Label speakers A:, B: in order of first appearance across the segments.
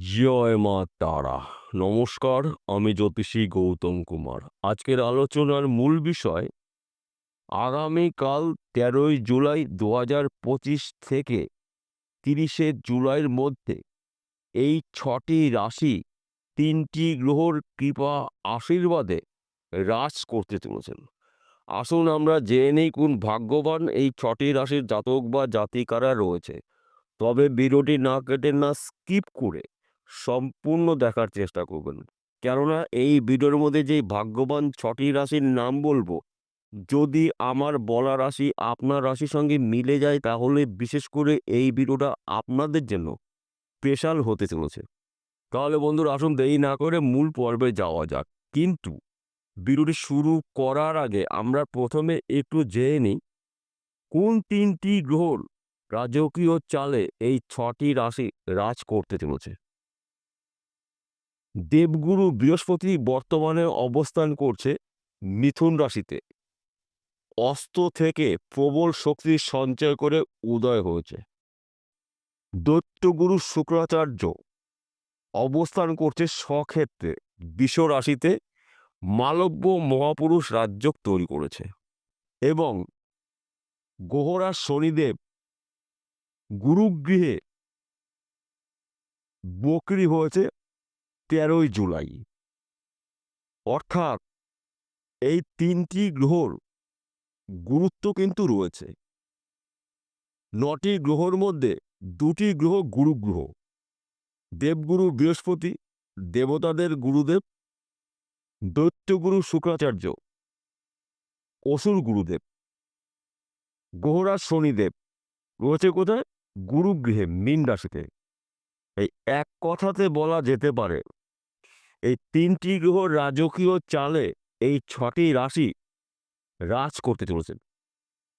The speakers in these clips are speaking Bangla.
A: জয় মা তারা নমস্কার, আমি জ্যোতিষী গৌতম কুমার। আজকের আলোচনার মূল বিষয়, আগামীকাল তেরোই জুলাই দু পঁচিশ থেকে তিরিশে জুলাইয়ের মধ্যে এই ছটি রাশি, তিনটি গ্রহর কৃপা আশীর্বাদে হ্রাস করতে চলেছেন। আসুন আমরা জেনে নেই কোন ভাগ্যবান এই ছটি রাশির জাতক বা জাতিকারা রয়েছে। তবে ভিডিওটি না কেটে না স্কিপ করে সম্পূর্ণ দেখার চেষ্টা করবেন। কেননা এই ভিডিওর মধ্যে যে ভাগ্যবান ছটি রাশির নাম বলব, যদি আমার বলা রাশি আপনার রাশির সঙ্গে মিলে যায়, তাহলে বিশেষ করে এই ভিডিওটা আপনাদের জন্য স্পেশাল হতে চলেছে। তাহলে বন্ধুরা আসুন দেরি না করে মূল পর্বে যাওয়া যাক। কিন্তু ভিডিওটি শুরু করার আগে আমরা প্রথমে একটু জেনে নিই, কোন তিনটি গ্রহর রাজকীয় চালে এই ছটি রাশি রাজ করতে চলেছে? দেবগুরু বৃহস্পতি বর্তমানে অবস্থান করছে মিথুন রাশিতে। অস্ত থেকে প্রবল শক্তি সঞ্চয় করে উদয় হয়েছে। দৈত্যগুরু শুক্রাচার্য অবস্থান করছে স্বক্ষেত্রে বিষ রাশিতে মালব্য মহাপুরুষ রাজ্য তৈরি করেছে এবং গোহরা শনিদেব গুরুগৃহে বকরি হয়েছে তেরোই জুলাই। অর্থাৎ এই তিনটি গ্রহর গুরুত্ব কিন্তু রয়েছে। নটি গ্রহর মধ্যে দুটি গ্রহ গুরু গ্রহ। দেবগুরু বৃহস্পতি, দেবতাদের গুরুদেব, দৈত্যগুরু শুক্রাচার্য, অসুর গুরুদেব। গ্রহরাজ শনিদেব। রয়েছে কোথায়? গুরুগৃহে, মীন রাশিতে। এই এক কথাতে বলা যেতে পারে এই তিনটি গ্রহ রাজকীয় চালে এই ছটি রাশি রাজ করতে চলেছেন।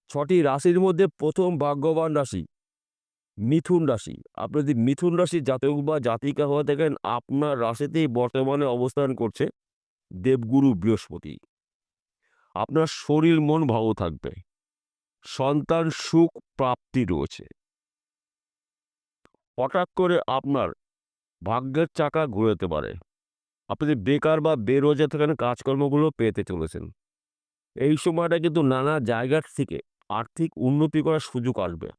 A: ছটি রাশির মধ্যে প্রথম ভাগ্যবান রাশি মিথুন রাশি। আপনি যদি মিথুন রাশি জাতক বা জাতিকা হয়ে থাকেন, আপনার রাশিতেই বর্তমানে অবস্থান করছে দেবগুরু বৃহস্পতি। আপনার শরীর মন ভালো থাকবে। সন্তান সুখ প্রাপ্তি রয়েছে। হঠাৎ করে আপনার ভাগ্যের চাকা ঘুরেতে পারে। আপনি যদি বেকার বা বেরোজগার থাকেন কাজকর্মগুলো পেতে চলেছেন, এই সময়টা কিন্তু নানা জায়গার থেকে আর্থিক উন্নতি করার সুযোগ আসবে।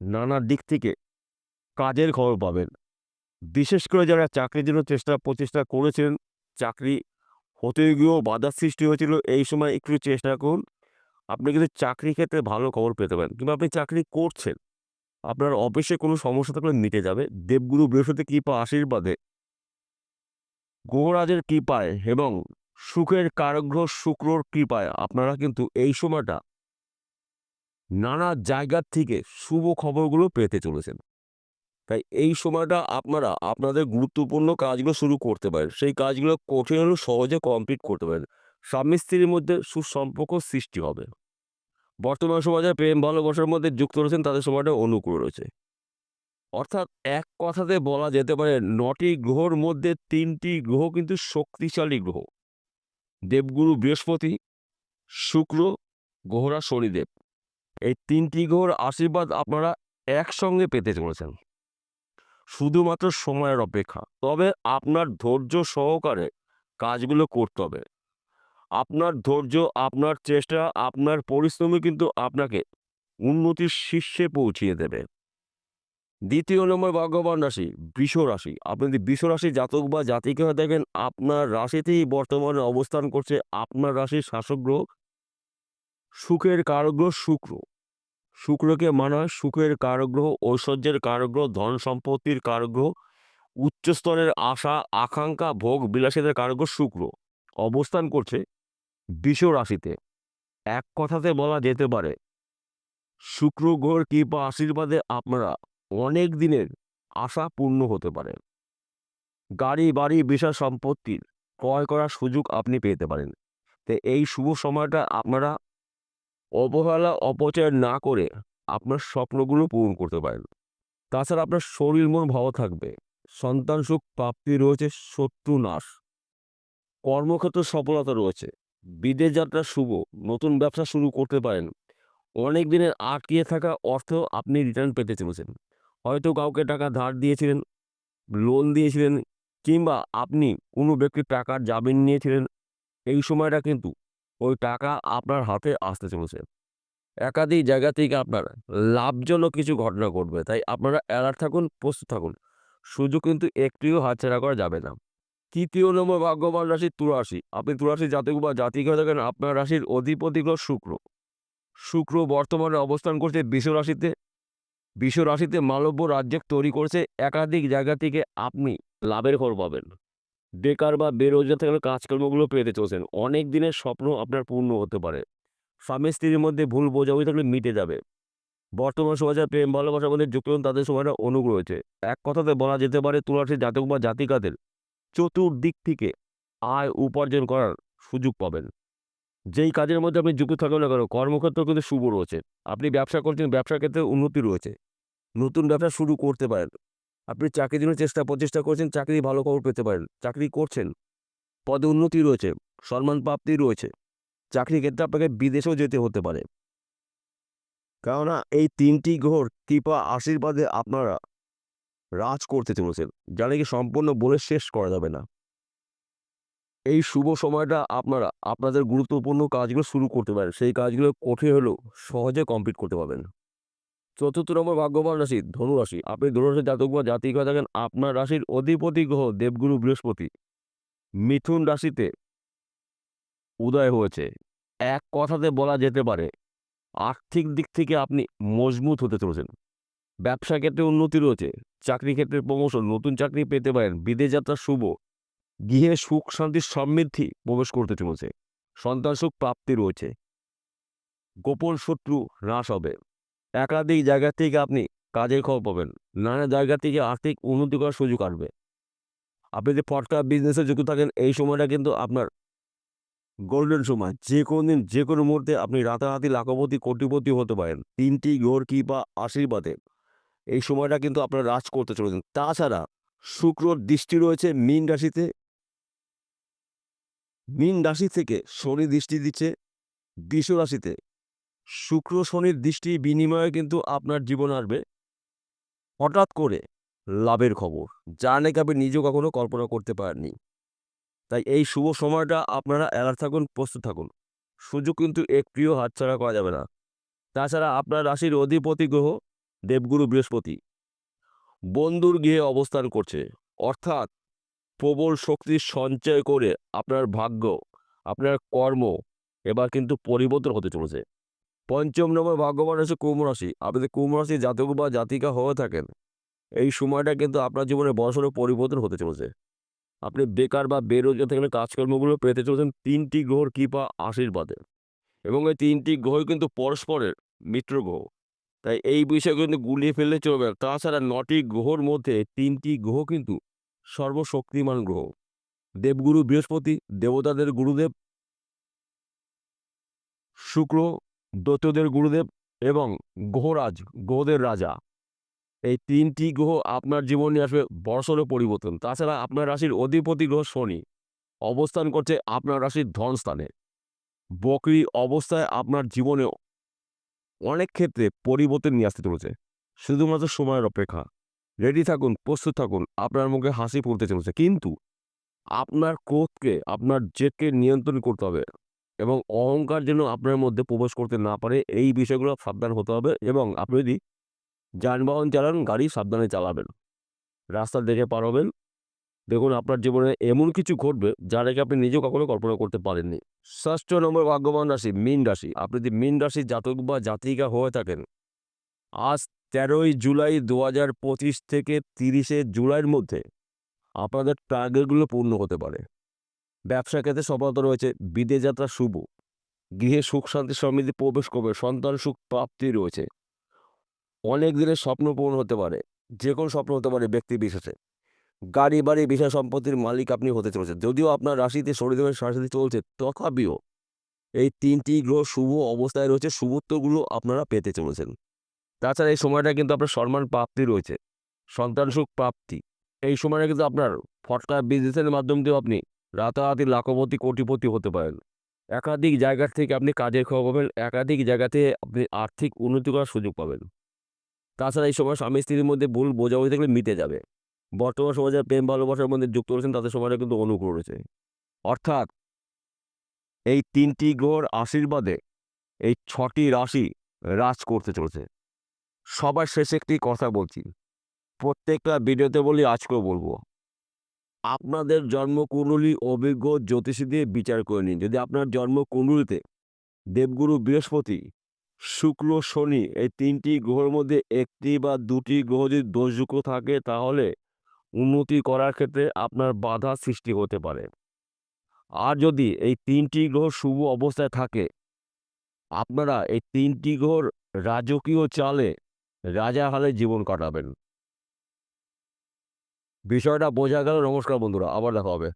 A: নানা দিক থেকে কাজের খবর পাবেন। বিশেষ করে যারা চাকরির জন্য চেষ্টা, প্রচেষ্টা করেছেন, চাকরি হতে গিয়েও বাধার সৃষ্টি হয়েছিল, এই সময় একটু চেষ্টা করুন। আপনি কিন্তু চাকরি ক্ষেত্রে ভালো খবর পেতে পারেন কিংবা আপনি চাকরি করছেন, আপনার অফিসে কোনো সমস্যা থাকলে মিটে যাবে। দেবগুরু বৃহস্পতি কৃপা আশীর্বাদে গ্রহরাজের কৃপায় এবং সুখের কারগ্রহ শুক্রর কৃপায় আপনারা কিন্তু এই সময়টা নানা জায়গার থেকে শুভ খবরগুলো পেতে চলেছেন। তাই এই সময়টা আপনারা আপনাদের গুরুত্বপূর্ণ কাজগুলো শুরু করতে পারেন। সেই কাজগুলো কঠিন হলেও সহজে কমপ্লিট করতে পারেন। স্বামী স্ত্রীর মধ্যে সুসম্পর্ক সৃষ্টি হবে। বর্তমান সমাজে প্রেম ভালোবাসার মধ্যে যুক্ত রয়েছেন, তাদের সময়টা অনুকূল রয়েছে। অর্থাৎ এক কথাতে বলা যেতে পারে নটি গ্রহর মধ্যে তিনটি গ্রহ কিন্তু শক্তিশালী গ্রহ। দেবগুরু বৃহস্পতি, শুক্র গ্রহরা শনিদেব। এই তিনটি গ্রহর আশীর্বাদ আপনারা একসঙ্গে পেতে চলেছেন। শুধুমাত্র সময়ের অপেক্ষা, তবে আপনার ধৈর্য সহকারে কাজগুলো করতে হবে। আপনার ধৈর্য, আপনার চেষ্টা, আপনার পরিশ্রমই কিন্তু আপনাকে উন্নতির শীর্ষে পৌঁছিয়ে দেবে। দ্বিতীয় নম্বর ভাগ্যবান রাশি, বৃষ রাশি। আপনি যদি বৃষ রাশি জাতক বা জাতিকে হয়ে দেখেন, আপনার রাশিতেই বর্তমানে অবস্থান করছে আপনার রাশির শাসক গ্রহ। সুখের কারগ্রহ শুক্র। শুক্রকে মানা হয় সুখের কারগ্রহ ঐশ্বর্যের কারগ্রহ ধন সম্পত্তির কারগ্রহ উচ্চস্তরের আশা, আকাঙ্ক্ষা, ভোগ, বিলাসিতার কারগ্রহ শুক্র। অবস্থান করছে বিষ রাশিতে। এক কথাতে বলা যেতে পারে, শুক্র গ্রহর কৃপা আশীর্বাদে আপনারা অনেক দিনের আশা পূর্ণ হতে পারে। গাড়ি, বাড়ি, বিশাল সম্পত্তির ক্রয় করার সুযোগ আপনি পেতে পারেন। তো এই শুভ সময়টা আপনারা অবহেলা, অপচয় না করে আপনার স্বপ্নগুলো পূরণ করতে পারেন। তাছাড়া আপনার শরীর, মন ভালো থাকবে। সন্তান সুখ প্রাপ্তি রয়েছে, শত্রু নাশ। কর্মক্ষেত্রে সফলতা রয়েছে। বিদেশ যাত্রা শুভ, নতুন ব্যবসা শুরু করতে পারেন। অনেক দিনের আটকিয়ে থাকা অর্থ আপনি রিটার্ন পেতে চলেছেন। হয়তো কাউকে টাকা ধার দিয়েছিলেন লোন দিয়েছিলেন, কিংবা আপনি কোনো ব্যক্তির টাকার জামিন নিয়েছিলেন, এই সময়টা কিন্তু ওই টাকা আপনার হাতে আসতে চলেছে। একাধিক জায়গা থেকে আপনার লাভজনক কিছু ঘটনা ঘটবে, তাই আপনারা অ্যালার্ট থাকুন, প্রস্তুত থাকুন। সুযোগ কিন্তু একটিও হাতছাড়া করা যাবে না। তৃতীয় নম্বর ভাগ্যবান রাশি তুরাশি আপনি তুরাশি জাতক বা জাতিক হয়ে থাকেন, আপনার রাশির অধিপতি গ্রহ শুক্র। শুক্র বর্তমানে অবস্থান করছে বিষ রাশিতে। বিষ রাশিতে মালব্য রাজ্য তৈরি করছে একাধিক জায়গা থেকে আপনি লাভের খবর পাবেন। বেকার বা বেরোজগার থেকে কাজকর্মগুলো পেতে চলছেন। অনেক দিনের স্বপ্ন আপনার পূর্ণ হতে পারে। স্বামী স্ত্রীর মধ্যে ভুল বোঝাবুঝি থাকলে মিটে যাবে। বর্তমান সমাজে প্রেম ভালোবাসার মধ্যে যুক্ত তাদের সময়টা অনুগ্রহ রয়েছে এক কথাতে বলা যেতে পারে তুলারাশির জাতক বা জাতিকাদের চতুর্দিক থেকে আয় উপার্জন করার সুযোগ পাবেন। যেই কাজের মধ্যে আপনি যুক্ত থাকবেন না কেন কর্মক্ষেত্র কিন্তু শুভ রয়েছে। আপনি ব্যবসা করছেন, ব্যবসার ক্ষেত্রে উন্নতি রয়েছে। নতুন ব্যবসা শুরু করতে পারেন। আপনি চাকরির জন্য চেষ্টা, প্রচেষ্টা করছেন, চাকরি ভালো খবর পেতে পারেন, চাকরি করছেন। পদে উন্নতি রয়েছে, সম্মান প্রাপ্তি রয়েছে। চাকরির ক্ষেত্রে আপনাকে বিদেশেও যেতে হতে পারে। কেননা এই তিনটি গ্রহর কৃপা আশীর্বাদে আপনারা রাজ করতে চলেছেন যা নাকি সম্পূর্ণ বলে শেষ করা যাবে না। এই শুভ সময়টা আপনারা, আপনাদের গুরুত্বপূর্ণ কাজগুলো শুরু করতে পারেন। সেই কাজগুলো কঠিন হলেও সহজে কমপ্লিট করতে পারবেন। চতুর্থ নম্বর ভাগ্যবান রাশি, ধনু রাশি। আপনি ধনু রাশির জাতক বা জাতিক হয়ে থাকেন, আপনার রাশির অধিপতি গ্রহ দেবগুরু বৃহস্পতি। মিথুন রাশিতে উদয় হয়েছে। এক কথাতে বলা যেতে পারে, আর্থিক দিক থেকে আপনি মজবুত হতে চলেছেন। ব্যবসা ক্ষেত্রে উন্নতি রয়েছে, চাকরি ক্ষেত্রে প্রমোশন নতুন চাকরি পেতে পারেন, বিদেশ যাত্রা শুভ। গৃহে সুখ শান্তির সমৃদ্ধি প্রবেশ করতে চলেছে। সন্তান সুখ প্রাপ্তি রয়েছে। গোপন শত্রু হ্রাস হবে। একাধিক জায়গা থেকে আপনি কাজের খবর পাবেন। নানা জায়গা থেকে আর্থিক উন্নতি করার সুযোগ আসবে। আপনি যে ফটকা বিজনেসে যুক্ত থাকেন, এই সময়টা কিন্তু আপনার গোল্ডেন সময়। যে কোনো দিন যে কোনো মুহূর্তে আপনি রাতারাতি লাখপতি, কোটিপতি হতে পারেন। তিনটি গোর কি বা আশীর্বাদে এই সময়টা কিন্তু আপনার রাজ করতে চলেছেন তাছাড়া শুক্রর দৃষ্টি রয়েছে মীন রাশিতে। মীন রাশি থেকে শনি দৃষ্টি দিচ্ছে, বিষ রাশিতে। শুক্র শনির দৃষ্টি বিনিময়ে কিন্তু আপনার জীবন আসবে। হঠাৎ করে লাভের খবর, যা নাকি আপনি নিজেও কখনো কল্পনা করতে পারেননি। তাই এই শুভ সময়টা আপনারা অ্যালার্ট থাকুন, প্রস্তুত থাকুন। সুযোগ কিন্তু একটিও হাতছাড়া করা যাবে না। তাছাড়া আপনার রাশির অধিপতি গ্রহ দেবগুরু বৃহস্পতি। বন্ধুর গৃহে অবস্থান করছে, অর্থাৎ প্রবল শক্তি সঞ্চয় করে আপনার ভাগ্য, আপনার কর্ম এবার কিন্তু পরিবর্তন হতে চলেছে। পঞ্চম নম্বর ভাগ্যবান হচ্ছে কুম্ভ রাশি। আপনি যদি কুম্ভ রাশি জাতক বা জাতিকা হয়ে থাকেন, এই সময়টা কিন্তু আপনার জীবনে বড়সড় পরিবর্তন হতে চলেছে। আপনি বেকার বা বেরোজগার থেকে কাজকর্মগুলো পেতে চলেছেন তিনটি গ্রহর কৃপা আশীর্বাদে এবং এই তিনটি গ্রহ কিন্তু পরস্পরের মিত্র গ্রহ। তাই এই বিষয়ে কিন্তু গুলিয়ে ফেললে চলবে তাছাড়া নটি গ্রহর মধ্যে তিনটি গ্রহ কিন্তু সর্বশক্তিমান গ্রহ। দেবগুরু বৃহস্পতি, দেবতাদের গুরুদেব, শুক্র, দৈত্যদের গুরুদেব এবং গ্রহরাজ, গ্রহদের রাজা। এই তিনটি গ্রহ আপনার জীবনে আসবে বড়সড় পরিবর্তন। তাছাড়া আপনার রাশির অধিপতি গ্রহ শনি। অবস্থান করছে আপনার রাশির ধনস্থানে বকরি অবস্থায় আপনার জীবনে অনেক ক্ষেত্রে পরিবর্তন নিয়ে আসতে চলেছে। শুধুমাত্র সময়ের অপেক্ষা। রেডি থাকুন, প্রস্তুত থাকুন, আপনার মুখে হাসি ফুলতে চলেছে। কিন্তু আপনার ক্রোধকে, আপনার জেদকে নিয়ন্ত্রণ করতে হবে এবং অহংকার যেন আপনার মধ্যে প্রবেশ করতে না পারে, এই বিষয়গুলো সাবধান হতে হবে এবং আপনি যদি যানবাহন চালান, গাড়ি সাবধানে চালাবেন। রাস্তা দেখে পার হবেন। দেখুন, আপনার জীবনে এমন কিছু ঘটবে যা নাকি আপনি নিজেও কখনো কল্পনা করতে পারেননি। ষষ্ঠ নম্বর ভাগ্যবান রাশি, মীন রাশি। আপনি যদি মীন রাশির জাতক বা জাতিকা হয়ে থাকেন, আজ তেরোই জুলাই দু হাজার পঁচিশ থেকে তিরিশে জুলাইয়ের মধ্যে আপনাদের টার্গেটগুলো পূর্ণ হতে পারে। ব্যবসা ক্ষেত্রে সফলতা রয়েছে, বিদেশ যাত্রা শুভ, গৃহে সুখ, শান্তি, সমৃদ্ধি, প্রবেশ করবে, সন্তান সুখ, প্রাপ্তি রয়েছে। অনেক দিনের স্বপ্ন পূরণ হতে পারে যে কোনো স্বপ্ন হতে পারে ব্যক্তি বিশেষে। গাড়ি, বাড়ি বিষয় সম্পত্তির মালিক আপনি হতে চলেছেন। যদিও আপনার রাশিতে শরীরের সরাসরি চলছে, তথাপিও এই তিনটি গ্রহ শুভ অবস্থায় রয়েছে, শুভত্বগুলো আপনারা পেতে চলেছেন। তাছাড়া এই সময়টা কিন্তু আপনার সম্মান প্রাপ্তি রয়েছে। সন্তান সুখ প্রাপ্তি। এই সময়টা কিন্তু আপনার ফটকা বিজনেসের মাধ্যম দিয়েও আপনি রাতারাতি লাখপতি, কোটিপতি হতে পারেন। একাধিক জায়গা থেকে আপনি কাজের খবর পাবেন, একাধিক জায়গাতে আপনি আর্থিক উন্নতি করার সুযোগ পাবেন। তাছাড়া এই সময় স্বামী, স্ত্রীর মধ্যে ভুল বোঝাবুঝি থাকলে মিটে যাবে। বর্তমান সমাজে প্রেম, ভালোবাসার মধ্যে যুক্ত রয়েছেন, তাদের সময়টা কিন্তু অনুকূল রয়েছে। অর্থাৎ এই তিনটি গ্রহর আশীর্বাদে এই ছটি রাশি রাজ করতে চলেছে। সবার শেষে একটি কথা বলছি। প্রত্যেকটা ভিডিওতে বলি, আজকেও বলব। আপনাদের জন্মকুণ্ডলী অভিজ্ঞ জ্যোতিষী দিয়ে বিচার করে নিন। যদি আপনার জন্মকুণ্ডলিতে দেবগুরু বৃহস্পতি শুক্র শনি এই তিনটি গ্রহের মধ্যে একটি বা দুটি গ্রহ যদি দোষযুক্ত থাকে, তাহলে উন্নতি করার ক্ষেত্রে আপনার বাধা সৃষ্টি হতে পারে। আর যদি এই তিনটি গ্রহ শুভ অবস্থায় থাকে, আপনারা এই তিনটি গ্রহর রাজকীয় চালে রাজা হালে জীবন কাটাবেন। বিষয়টা বোঝা গেল নমস্কার বন্ধুরা আবার দেখা হবে।